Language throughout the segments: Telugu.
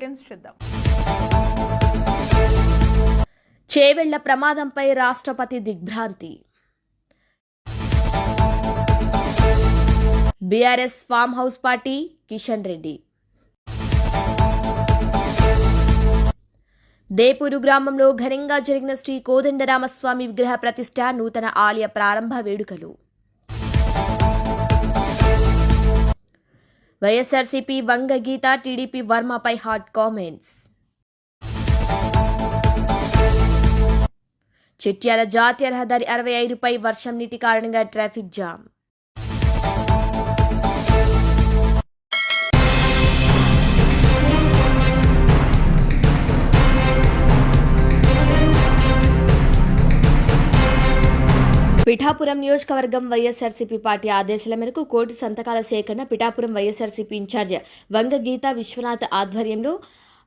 హెడ్లైన్స్ చూద్దాం. చేవెళ్ళ ప్రమాదంపై రాష్ట్రపతి దిగ్భ్రాంతి. BRS farm house party Kishan Reddy. Depuru గ్రామంలో ఘనంగా జరిగిన శ్రీ కోదండరామస్వామి విగ్రహ ప్రతిష్ట నూతన ఆలయ ప్రారంభ వేడుకలు. వైఎస్ఆర్సీపీ వంగ గీత టీడీపీ వర్మపై హాట్ కామెంట్స్. చిట్యాల జాతీయ రహదారి అరవై ఐదుపై వర్షం నీటి కారణంగా ట్రాఫిక్ జామ్. పిఠాపురం నియోజకవర్గం వైఎస్ఆర్సీపీ పార్టీ ఆదేశాల మేరకు కోటి సంతకాల సేకరణ పిఠాపురం వైఎస్ఆర్సీపీ ఇన్ఛార్జ్ వంగ గీతా విశ్వనాథ్ ఆధ్వర్యంలో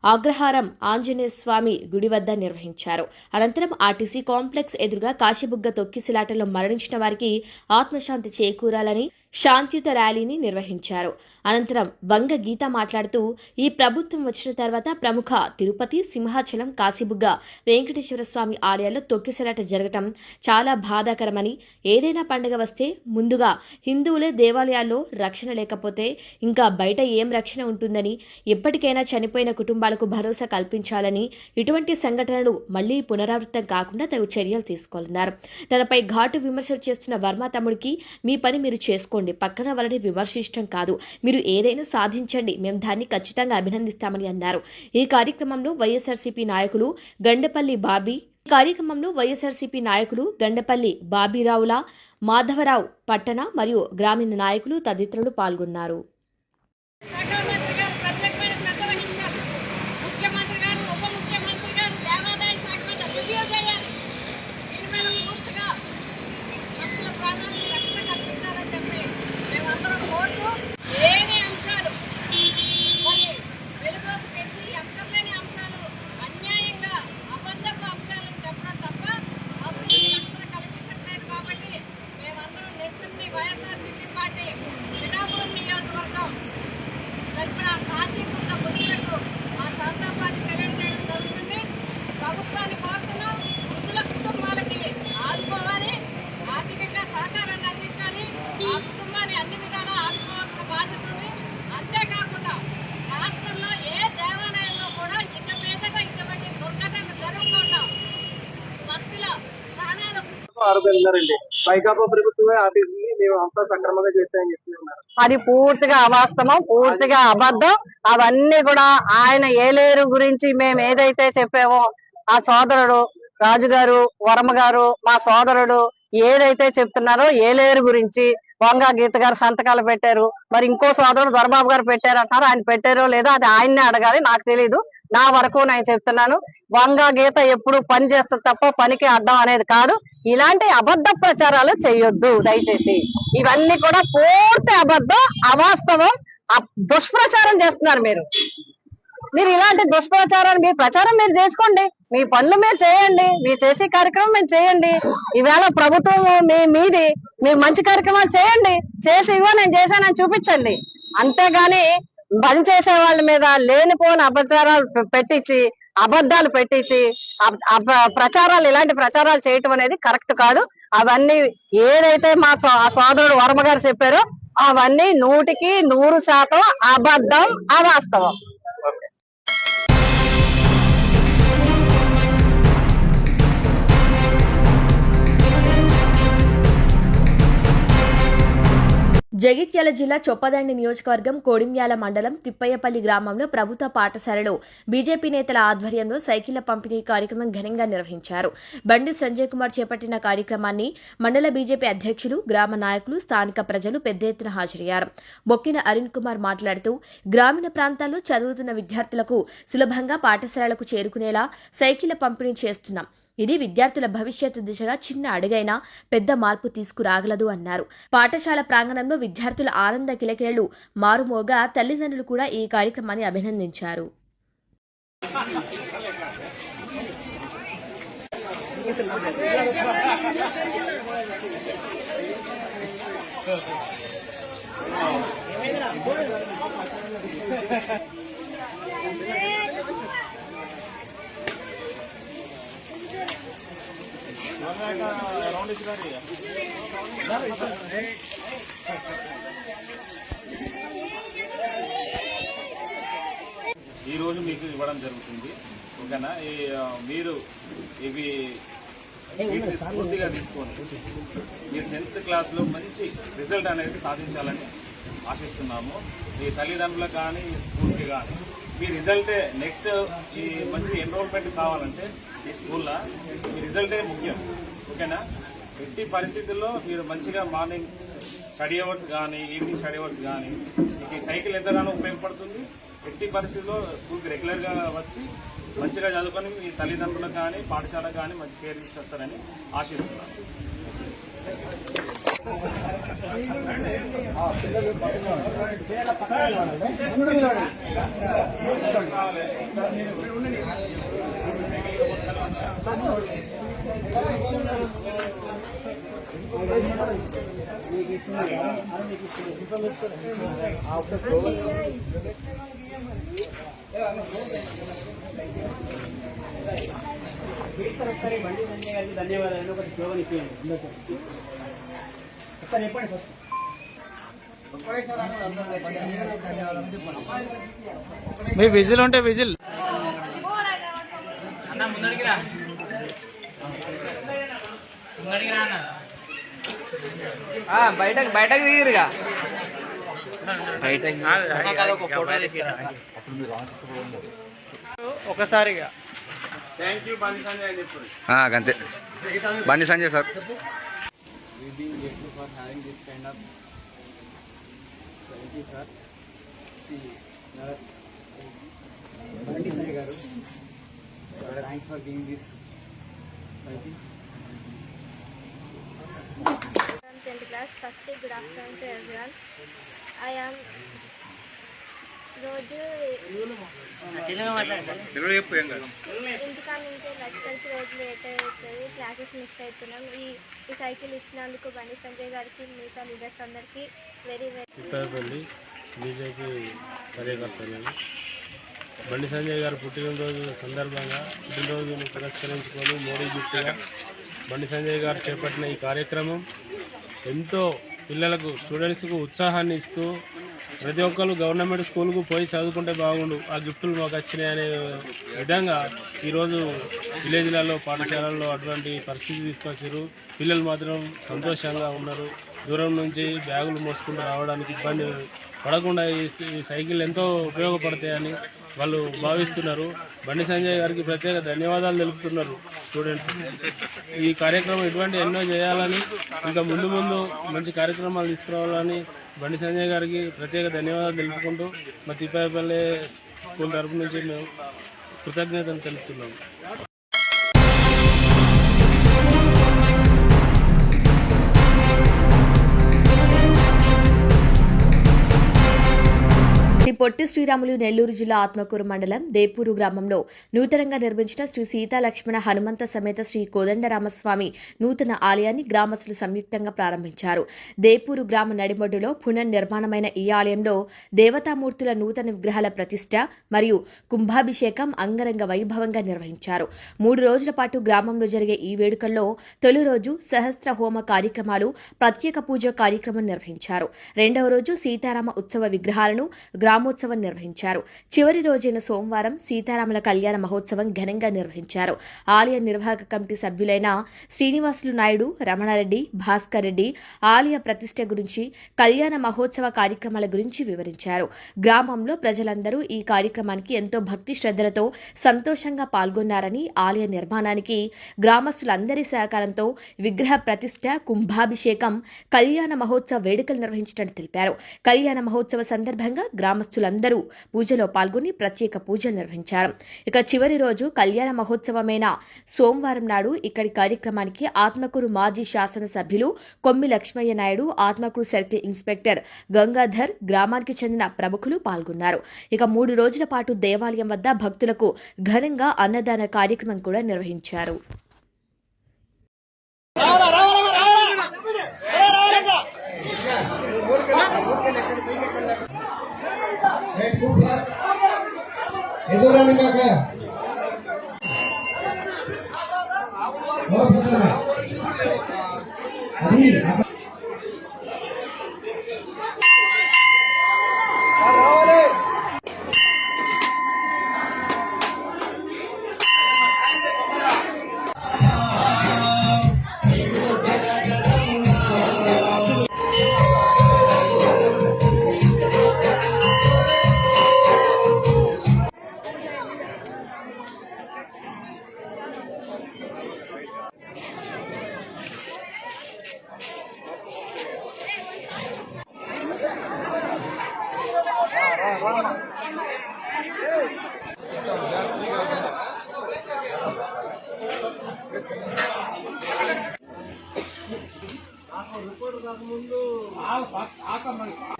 అగ్రహారం ఆంజనేయ స్వామి గుడి వద్ద నిర్వహించారు. అనంతరం ఆర్టీసీ కాంప్లెక్స్ ఎదురుగా కాశీబుగ్గ తొక్కిసిలాటలో మరణించిన వారికి ఆత్మశాంతి చేకూరాలని శాంతియుత ర్యాలీని నిర్వహించారు. అనంతరం వంగ గీత మాట్లాడుతూ ఈ ప్రభుత్వం వచ్చిన తర్వాత ప్రముఖ తిరుపతి సింహాచలం కాశీబుగ్గ వెంకటేశ్వర స్వామి ఆలయాల్లో తొక్కిసలాట జరగటం చాలా బాధాకరమని ఏదైనా పండుగ వస్తే ముందుగా హిందువులే దేవాలయాల్లో రక్షణ లేకపోతే ఇంకా బయట ఏం రక్షణ ఉంటుందని ఎప్పటికైనా చనిపోయిన కుటుంబాలకు భరోసా కల్పించాలని ఇటువంటి సంఘటనలు మళ్ళీ పునరావృతం కాకుండా తగు చర్యలు తీసుకోవాలన్నారు. తనపై ఘాటు విమర్శలు చేస్తున్న వర్మ తమ్ముడికి మీ పని మీరు చేసుకోండి. పక్కన వాళ్ళని విమర్శించడం కాదు. మీరు ఏదైనా సాధించండి. మేము దాన్ని ఖచ్చితంగా అభినందిస్తామని అన్నారు. ఈ కార్యక్రమంలో వైఎస్ఆర్సీపీ నాయకులు గండపల్లి బాబీ ఈ కార్యక్రమంలో వైఎస్ఆర్సీపీ నాయకులు గండపల్లి బాబీరావుల మాధవరావు పట్టణ మరియు గ్రామీణ నాయకులు తదితరులు పాల్గొన్నారు. వెళ్ళారండి వైకాపా ప్రభుత్వమే ఆఫీసుని మేము అంతా సక్రమంగా చేస్తామని చెప్తున్నారు అది పూర్తిగా అవాస్తవం పూర్తిగా అబద్ధం. అవన్నీ కూడా ఆయన ఏలేరు గురించి మేము ఏదైతే చెప్పామో ఆ సోదరుడు రాజు గారు వరమ గారు మా సోదరుడు ఏదైతే చెప్తున్నారో ఏలేరు గురించి వంగ గీత గారు సంతకాలు పెట్టారు. మరి ఇంకో సోదరుడు దొరబాబు గారు పెట్టారు అంటారు ఆయన పెట్టారో లేదో అది ఆయన్నే అడగాలి నాకు తెలియదు నా వరకు నేను చెప్తున్నాను. వంగ గీత ఎప్పుడు పని చేస్తుంది తప్ప పనికి అర్థం అనేది కాదు. ఇలాంటి అబద్ధ ప్రచారాలు చేయొద్దు దయచేసి. ఇవన్నీ కూడా పూర్తి అబద్ధం అవాస్తవం దుష్ప్రచారం చేస్తున్నారు మీరు. మీరు ఇలాంటి దుష్ప్రచారాన్ని మీ ప్రచారం మీరు చేసుకోండి. మీ పనులు మీరు చేయండి. మీరు చేసే కార్యక్రమం మీరు చేయండి. ఈవేళ ప్రభుత్వం మీ మీది మీరు మంచి కార్యక్రమాలు చేయండి. చేసి ఇవో నేను చేశానని చూపించండి. అంతేగాని పని చేసే వాళ్ళ మీద లేనిపోని అపచారాలు పెట్టించి అబద్ధాలు పెట్టించి అబ- ప్రచారాలు ఇలాంటి ప్రచారాలు చేయటం అనేది కరెక్ట్ కాదు. అవన్నీ ఏదైతే మా సోదరుడు వర్మ గారు చెప్పారో అవన్నీ నూటికి నూరు శాతం అబద్ధం అవాస్తవం. జగిత్యాల జిల్లా చొప్పదండి నియోజకవర్గం కోడిమ్యాల మండలం తిప్పయ్యపల్లి గ్రామంలో ప్రభుత్వ పాఠశాలలో బీజేపీ నేతల ఆధ్వర్యంలో సైకిళ్ళ పంపిణీ కార్యక్రమం ఘనంగా నిర్వహించారు. బండి సంజయ్ కుమార్ చేపట్టిన కార్యక్రమాన్ని మండల బీజేపీ అధ్యక్షులు గ్రామ నాయకులు స్థానిక ప్రజలు పెద్ద ఎత్తున హాజరయ్యారు. బొక్కిన అరుణ్ కుమార్ మాట్లాడుతూ గ్రామీణ ప్రాంతాల్లో చదువుతున్న విద్యార్థులకు సులభంగా పాఠశాలలకు చేరుకునేలా సైకిళ్ళ పంపిణీ చేస్తున్నాం. ఇది విద్యార్థుల భవిష్యత్తు దిశగా చిన్న అడుగైనా పెద్ద మార్పు తీసుకురాగలదు అన్నారు. పాఠశాల ప్రాంగణంలో విద్యార్థుల ఆనంద కిలకిలలు మారుమోగా తల్లిదండ్రులు కూడా ఈ కార్యక్రమాన్ని అభినందించారు. జై ఈ రోజు మీకు ఇవ్వడం జరుగుతుంది. ఓకేనా? ఈ, మీరు ఇవి వీటిని స్ఫూర్తిగా తీసుకొని మీరు టెన్త్ క్లాస్లో మంచి రిజల్ట్ అనేది సాధించాలని ఆశిస్తున్నాము. ఈ తల్లిదండ్రులకు కానీ ఈ స్కూల్కి కానీ మీ రిజల్టే నెక్స్ట్ ఈ మంచి ఎన్రోల్మెంట్ కావాలంటే ఈ స్కూల్లో మీ రిజల్టే ముఖ్యం ఓకేనా? ఎట్టి పరిస్థితుల్లో మీరు మంచిగా మార్నింగ్ స్టడీ అవర్స్ కానీ ఈవినింగ్ స్టడీ అవర్స్ కానీ మీకు ఈ సైకిల్ ఎంతగానో ఉపయోగపడుతుంది. ఎట్టి పరిస్థితుల్లో స్కూల్కి రెగ్యులర్గా వచ్చి మంచిగా చదువుకొని మీ తల్లిదండ్రులకు కానీ పాఠశాలకు కానీ మంచి పేరు తీసుకొస్తారని ఆశిస్తున్నాను. ఒకసారి బండి సంజయ్ గారికి ధన్యవాదాలు ఒకటి స్లోగన్ ఇప్పియండి అందరితో. ఒకసారి చెప్పండి ఫస్ట్ మీ విజిల్ ఉంటే విజిల్ అన్న ముందడికి రా ముందడికి రా అన్న బయటకు బయటకు దిగిరుగా ఒకసారిగా. థ్యాంక్ యూ అంతే Bandi Sanjay sir. we being grateful for having this kind of 10th class. Firstly, good afternoon to everyone. I am రోజు నుంచి లక్షలకి రోజు లేట్ అవుతుంది క్లాసెస్ మిస్ అవుతున్నాం ఈ ఈ సైకిల్ ఇచ్చినందుకు బండి సంజయ్ గారికి మిగతా లీడర్స్ అందరికీ వెరీ వెరీ బీజేపీ కార్యకర్త నేను బండి సంజయ్ గారు పుట్టినరోజు సందర్భంగా పుట్టినరోజును పురస్కరించుకొని మోడీ గిఫ్ట్గా బండి సంజయ్ గారు చేపట్టిన ఈ కార్యక్రమం ఎంతో పిల్లలకు స్టూడెంట్స్కు ఉత్సాహాన్ని ఇస్తూ ప్రతి ఒక్కరు గవర్నమెంట్ స్కూల్కు పోయి చదువుకుంటే బాగుండు ఆ గిఫ్టులు మాకు వచ్చినాయి అనే విధంగా ఈరోజు విలేజ్లలో పాఠశాలల్లో అటువంటి పరిస్థితి తీసుకొచ్చారు. పిల్లలు మాత్రం సంతోషంగా ఉన్నారు. దూరం నుంచి బ్యాగులు మోసుకుంటూ రావడానికి ఇబ్బంది పడకుండా ఈ సైకిల్ ఎంతో ఉపయోగపడతాయని వాళ్ళు భావిస్తున్నారు. బండి సంజయ్ గారికి ప్రత్యేక ధన్యవాదాలు తెలుపుతున్నారు స్టూడెంట్స్. ఈ కార్యక్రమం ఇటువంటి ఎన్నో చేయాలని ఇంకా ముందు ముందు మంచి కార్యక్రమాలు తీసుకురావాలని బండి సంజయ్ గారికి ప్రత్యేక ధన్యవాదాలు తెలుపుకుంటూ మా తిప్పాపల్లి స్కూల్ తరపు నుంచి మేము కృతజ్ఞతలు తెలుపుతున్నాము. పొట్టి శ్రీరాములు నెల్లూరు జిల్లా ఆత్మకూరు మండలం దేపూరు గ్రామంలో నూతనంగా నిర్మించిన శ్రీ సీతాలక్ష్మణ హనుమంత సమేత శ్రీ కోదండరామస్వామి నూతన ఆలయాన్ని గ్రామస్తులు సంయుక్తంగా ప్రారంభించారు. దేపూరు గ్రామ నడిబొడ్డులో పునర్నిర్మాణమైన ఈ ఆలయంలో దేవతామూర్తుల నూతన విగ్రహాల ప్రతిష్ట మరియు కుంభాభిషేకం అంగరంగ వైభవంగా నిర్వహించారు. మూడు రోజుల పాటు గ్రామంలో జరిగే ఈ వేడుకల్లో తొలి రోజు సహస్ర హోమ కార్యక్రమాలు ప్రత్యేక పూజ కార్యక్రమం నిర్వహించారు. రెండవ రోజు సీతారామ ఉత్సవ విగ్రహాలను గ్రామోత్సవం నిర్వహించారు. చివరి రోజైన సోమవారం సీతారాముల కళ్యాణ మహోత్సవం ఘనంగా నిర్వహించారు. ఆలయ నిర్వాహక కమిటీ సభ్యులైన శ్రీనివాసులు నాయుడు రమణారెడ్డి భాస్కర్ రెడ్డి ఆలయ ప్రతిష్ట గురించి కళ్యాణ మహోత్సవ కార్యక్రమాల గురించి వివరించారు. గ్రామంలో ప్రజలందరూ ఈ కార్యక్రమానికి ఎంతో భక్తి శ్రద్ధలతో సంతోషంగా పాల్గొన్నారని ఆలయ నిర్మాణానికి గ్రామస్తులందరి సహకారంతో విగ్రహ ప్రతిష్ట కుంభాభిషేకం కళ్యాణ మహోత్సవ వేడుకలు నిర్వహించినట్టు తెలిపారు. కళ్యాణ మహోత్సవ సందర్భంగా భక్తులందరూ పూజలో పాల్గొని ప్రత్యేక పూజలు నిర్వహించారు. ఇక చివరి రోజు కళ్యాణ మహోత్సవమైన సోమవారం నాడు ఇక్కడి కార్యక్రమానికి ఆత్మకూరు మాజీ శాసనసభ్యులు కొమ్మి లక్ష్మయ్య నాయుడు ఆత్మకూరు సర్కిల్ ఇన్స్పెక్టర్ గంగాధర్ గ్రామానికి చెందిన ప్రముఖులు పాల్గొన్నారు. ఇక మూడు రోజుల పాటు దేవాలయం వద్ద భక్తులకు ఘనంగా అన్నదాన కార్యక్రమం కూడా నిర్వహించారు. ఎదురండి కాక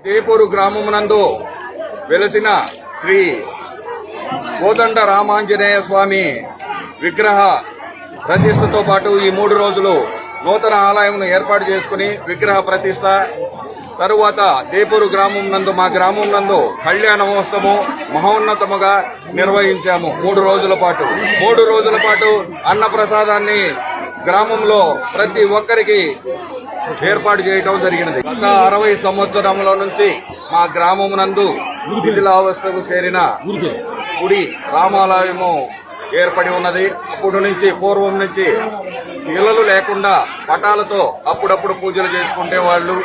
దేపూరు గ్రామమునందు వెలసిన శ్రీ కోదండ రామాంజనేయ స్వామి విగ్రహ ప్రతిష్టతో పాటు ఈ మూడు రోజులు నూతన ఆలయంను ఏర్పాటు చేసుకుని విగ్రహ ప్రతిష్ట తరువాత దేపూరు గ్రామం నందు మా గ్రామం నందు కళ్యాణ మహోన్నతముగా నిర్వహించాము మూడు రోజుల పాటు. మూడు రోజుల పాటు అన్న ప్రసాదాన్ని గ్రామంలో ప్రతి ఒక్కరికి ఏర్పాటు చేయడం జరిగినది. గత అరవై సంవత్సరముల నుంచి మా గ్రామం నందు శిథిలావస్థకు చేరిన గుడి రామాలయము ఏర్పడి ఉన్నది. అప్పుడు నుంచి పూర్వం నుంచి శిలలు లేకుండా పటాలతో అప్పుడప్పుడు పూజలు చేసుకుంటే వాళ్ళు.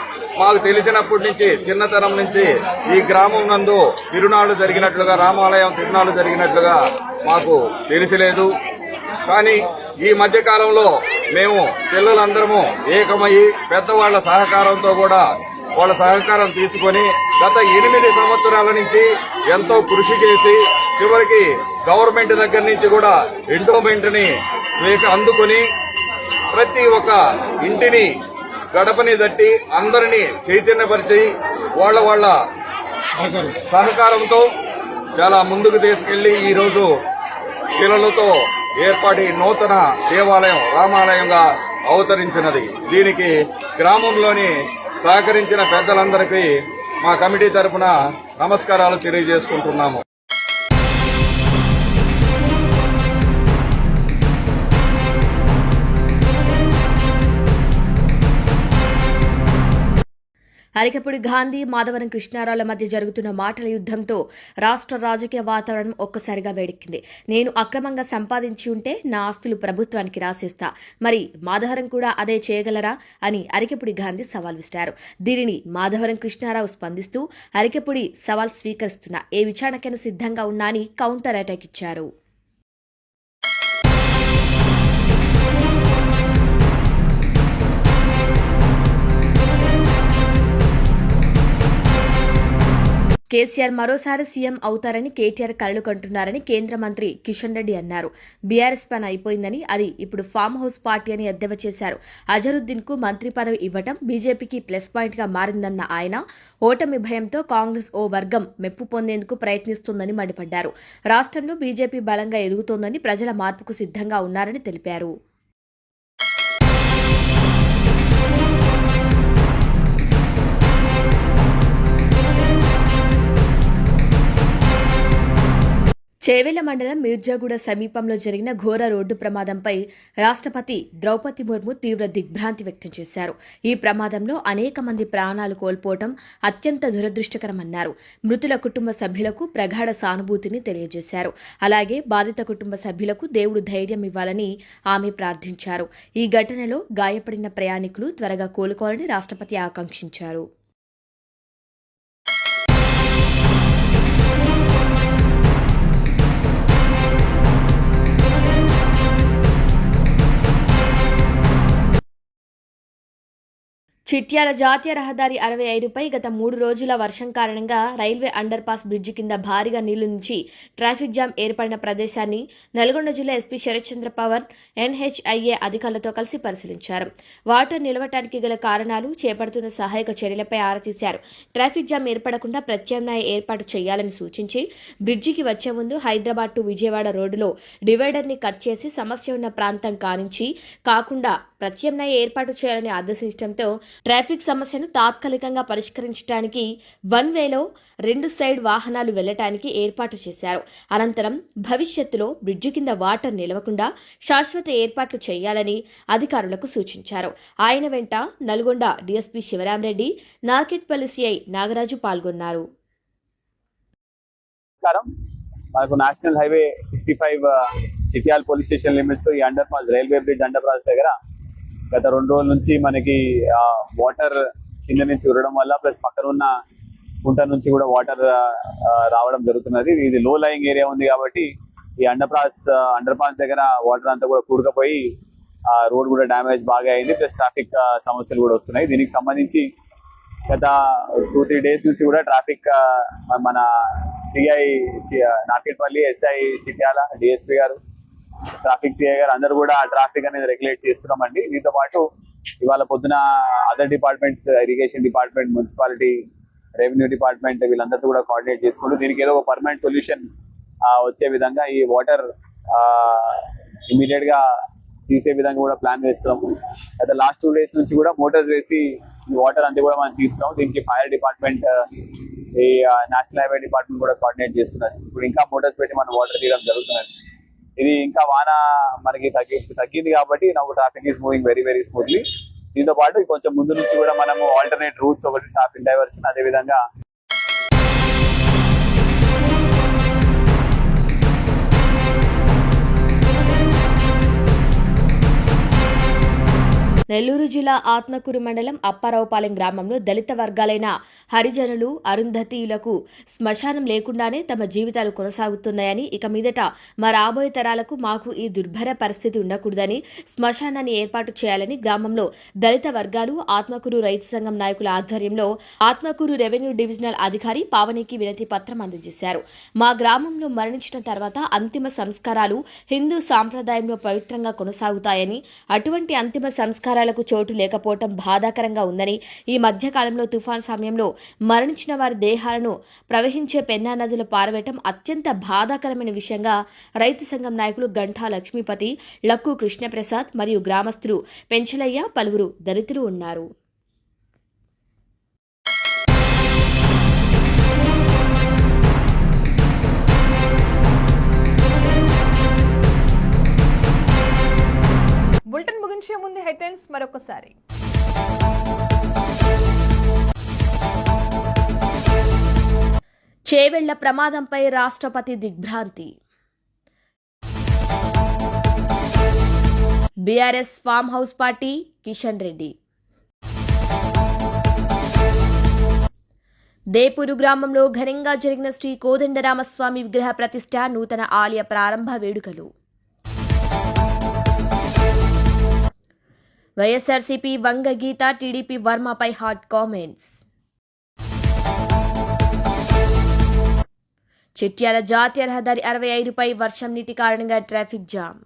మాకు తెలిసినప్పటి నుంచి చిన్నతనం నుంచి ఈ గ్రామం నందు తిరునాళ్ళు జరిగినట్లుగా రామాలయం తిరునాళ్ళు జరిగినట్లుగా మాకు తెలిసిలేదు. కానీ ఈ మధ్య కాలంలో మేము పిల్లలందరము ఏకమయ్యి పెద్దవాళ్ళ సహకారంతో కూడా వాళ్ళ సహకారం తీసుకొని గత ఎనిమిది సంవత్సరాల నుంచి ఎంతో కృషి చేసి చివరికి గవర్నమెంట్ దగ్గర నుంచి కూడా ఎండోమెంట్ని అందుకొని ప్రతి ఒక్క ఇంటిని గడపని దట్టి అందరినీ చైతన్యపరిచి వాళ్ళ వాళ్ళ సహకారంతో చాలా ముందుకు తీసుకెళ్ళి ఈరోజు పిల్లలతో ఏర్పాటి ఏర్పడి నూతన దేవాలయం రామాలయంగా అవతరించినది. దీనికి గ్రామంలోని సహకరించిన పెద్దలందరికీ మా కమిటీ తరపున నమస్కారాలు తెలియజేసుకుంటున్నాము. అరికపుడి గాంధీ మాధవరం కృష్ణారావుల మధ్య జరుగుతున్న మాటల యుద్ధంతో రాష్ట్ర రాజకీయ వాతావరణం ఒక్కసారిగా వేడెక్కింది. నేను అక్రమంగా సంపాదించి ఉంటే నా ఆస్తులు ప్రభుత్వానికి రాసేస్తా. మరి మాధవరం కూడా అదే చేయగలరా? అని అరికెపుడి గాంధీ సవాల్ విసిరారు. దీనిని మాధవరం కృష్ణారావు స్పందిస్తూ అరికెపుడి సవాల్ స్వీకరిస్తున్నా. ఏ విచారణకైనా సిద్ధంగా ఉన్నా అని కౌంటర్ అటాక్ ఇచ్చారు. కేసీఆర్ మరోసారి సీఎం అవుతారని కేటీఆర్ కలలు కంటున్నారని కేంద్ర మంత్రి కిషన్ రెడ్డి అన్నారు. బీఆర్ఎస్ పని అయిపోయిందని అది ఇప్పుడు ఫామ్ హౌస్ పార్టీ అని ఎద్దవ చేశారు. అజరుద్దీన్కు మంత్రి పదవి ఇవ్వటం బీజేపీకి ప్లస్ పాయింట్గా మారిందన్న ఆయన ఓటమి భయంతో కాంగ్రెస్ ఓ వర్గం మెప్పు పొందేందుకు ప్రయత్నిస్తోందని మండిపడ్డారు. రాష్ట్రంలో బీజేపీ బలంగా ఎదుగుతోందని ప్రజల మార్పుకు సిద్ధంగా ఉన్నారని తెలిపారు. చేవెళ్ళ మండలం మీర్జాగూడ సమీపంలో జరిగిన ఘోర రోడ్డు ప్రమాదంపై రాష్ట్రపతి ద్రౌపది ముర్ము తీవ్ర దిగ్భ్రాంతి వ్యక్తం చేశారు. ఈ ప్రమాదంలో అనేక మంది ప్రాణాలు కోల్పోవటం అత్యంత దురదృష్టకరమన్నారు. మృతుల కుటుంబ సభ్యులకు ప్రగాఢ సానుభూతిని తెలియజేశారు. అలాగే బాధిత కుటుంబ సభ్యులకు దేవుడు ధైర్యం ఇవ్వాలని ఆమె ప్రార్థించారు. ఈ ఘటనలో గాయపడిన ప్రయాణికులు త్వరగా కోలుకోవాలని రాష్ట్రపతి ఆకాంక్షించారు. చిట్యాల జాతీయ రహదారి అరవై ఐదుపై గత మూడు రోజుల వర్షం కారణంగా రైల్వే అండర్ పాస్ బ్రిడ్జి కింద భారీగా నీళ్ళు నుంచి ట్రాఫిక్ జామ్ ఏర్పడిన ప్రదేశాన్ని నల్గొండ జిల్లా ఎస్పీ శరత్చంద్ర పవర్ ఎన్హెచ్ఐఏ అధికారులతో కలిసి పరిశీలించారు. వాటర్ నిలవటానికి గల కారణాలు చేపడుతున్న సహాయక చర్యలపై ఆరా తీశారు. ట్రాఫిక్ జామ్ ఏర్పడకుండా ప్రత్యామ్నాయ ఏర్పాటు చేయాలని సూచించి బ్రిడ్జికి వచ్చే ముందు హైదరాబాద్ టు విజయవాడ రోడ్డులో డివైడర్ని కట్ చేసి సమస్య ఉన్న ప్రాంతం కానించి కాకుండా ప్రత్యామ్నాయ ఏర్పాటు చేయాలని ఆదేశించడంతో ట్రాఫిక్ సమస్యను తాత్కాలికంగా పరిష్కరించడానికి వన్ వేలో రెండు సైడ్ వాహనాలు వెళ్ళటానికి ఏర్పాటు చేశారు. అనంతరం భవిష్యత్తులో బ్రిడ్జి కింద వాటర్ నిలవకుండా శాశ్వత ఏర్పాట్లు చేయాలని అధికారులకు సూచించారు. ఆయన వెంట నల్గొండ డీఎస్పీ శివరామరెడ్డి నార్కెట్పల్లి సిఐ నాగరాజు పాల్గొన్నారు. మనకు national highway sixty five Chityala police station లిమిట్స్లో ఈ under pass railway bridge under pass దగ్గర గత రెండు రోజుల నుంచి మనకి వాటర్ కింద నుంచి ఉండడం వల్ల ప్లస్ పక్కన ఉన్న కుంట నుంచి కూడా వాటర్ రావడం జరుగుతున్నది. ఇది లో లయింగ్ ఏరియా ఉంది కాబట్టి ఈ అండర్ పాస్ అండర్ పాస్ దగ్గర వాటర్ అంతా కూడా కూడుకపోయి రోడ్ కూడా డ్యామేజ్ బాగా అయింది. ప్లస్ ట్రాఫిక్ సమస్యలు కూడా వస్తున్నాయి. దీనికి సంబంధించి గత టూ త్రీ డేస్ నుంచి కూడా ట్రాఫిక్ మన CI Narketpally SI Chityala DSP garu traffic CI garu అందరూ కూడా ట్రాఫిక్ అనేది రెగ్యులేట్ చేస్తున్నామండి. దీంతో పాటు ఇవాళ పొద్దున other departments irrigation department municipality revenue department వీళ్ళందరితో కూడా కోఆర్డినేట్ చేసుకుంటూ దీనికి ఏదో ఒక పర్మనెంట్ సొల్యూషన్ వచ్చే విధంగా ఈ వాటర్ ఇమీడియట్గా తీసే విధంగా కూడా ప్లాన్ వేస్తున్నాము అయితే లాస్ట్ టూ డేస్ నుంచి కూడా మోటార్స్ వేసి ఈ వాటర్ అంతా కూడా మనం తీస్తున్నాం దీనికి ఫైర్ డిపార్ట్మెంట్ ఈ నేషనల్ హైవే డిపార్ట్మెంట్ కూడా కోఆర్డినేట్ చేస్తున్నారు. ఇప్పుడు ఇంకా మోటార్స్ పెట్టి మనం వాటర్ తీయడం జరుగుతున్నది. ఇది ఇంకా వాన మనకి తగ్గి తగ్గింది కాబట్టి నాకు traffic is moving very very smoothly దీంతో పాటు కొంచెం ముందు నుంచి కూడా మనము ఆల్టర్నేట్ రూట్స్ ఒకటి ట్రాఫిక్ డైవర్షన్ అదే విధంగా నెల్లూరు జిల్లా ఆత్మకూరు మండలం అప్పారావుపాలెం గ్రామంలో దళిత వర్గాలైన హరిజనులు అరుంధతీయులకు శ్మశానం లేకుండానే తమ జీవితాలు కొనసాగుతున్నాయని ఇక మీదట మా రాబోయే తరాలకు మాకు ఈ దుర్భర పరిస్థితి ఉండకూడదని శ్మశానాన్ని ఏర్పాటు చేయాలని గ్రామంలో దళిత వర్గాలు ఆత్మకూరు రైతు సంఘం నాయకుల ఆధ్వర్యంలో ఆత్మకూరు రెవెన్యూ డివిజనల్ అధికారి పావనికి వినతి పత్రం అందజేశారు. మా గ్రామంలో మరణించిన తర్వాత అంతిమ సంస్కారాలు హిందూ సాంప్రదాయంలో పవిత్రంగా కొనసాగుతాయని అటువంటి అంతిమ సంస్కారాలకు చోటు లేకపోవటం బాధాకరంగా ఉందని ఈ మధ్యకాలంలో తుఫాన్ సమయంలో మరణించిన వారి దేహాలను ప్రవహించే పెన్నా నదిలో పారవేయటం అత్యంత బాధాకరమైన విషయంగా రైతు సంఘం నాయకులు గంఠా లక్ష్మీపతి లక్కు కృష్ణప్రసాద్ మరియు గ్రామస్తులు పెంచలయ్య పలువురు దళితులు ఉన్నారు. బులెటిన్ ముగించే ముందు హెడ్లైన్స్ మరొకసారి. చేవెళ్ళ ప్రమాదంపై రాష్ట్రపతి దిగ్భ్రాంతి. BRS farm house party Kishan Reddy. Depuru గ్రామంలో ఘనంగా జరిగిన శ్రీ కోదండరామస్వామి విగ్రహ ప్రతిష్ట నూతన ఆలయ ప్రారంభ వేడుకలు. వైఎస్ఆర్సీపీ వంగ గీత టీడీపీ వర్మపై హాట్ కామెంట్స్. చిట్యాల జాతీయ రహదారి అరవై ఐదుపై వర్షం నీటి కారణంగా ట్రాఫిక్ జామ్.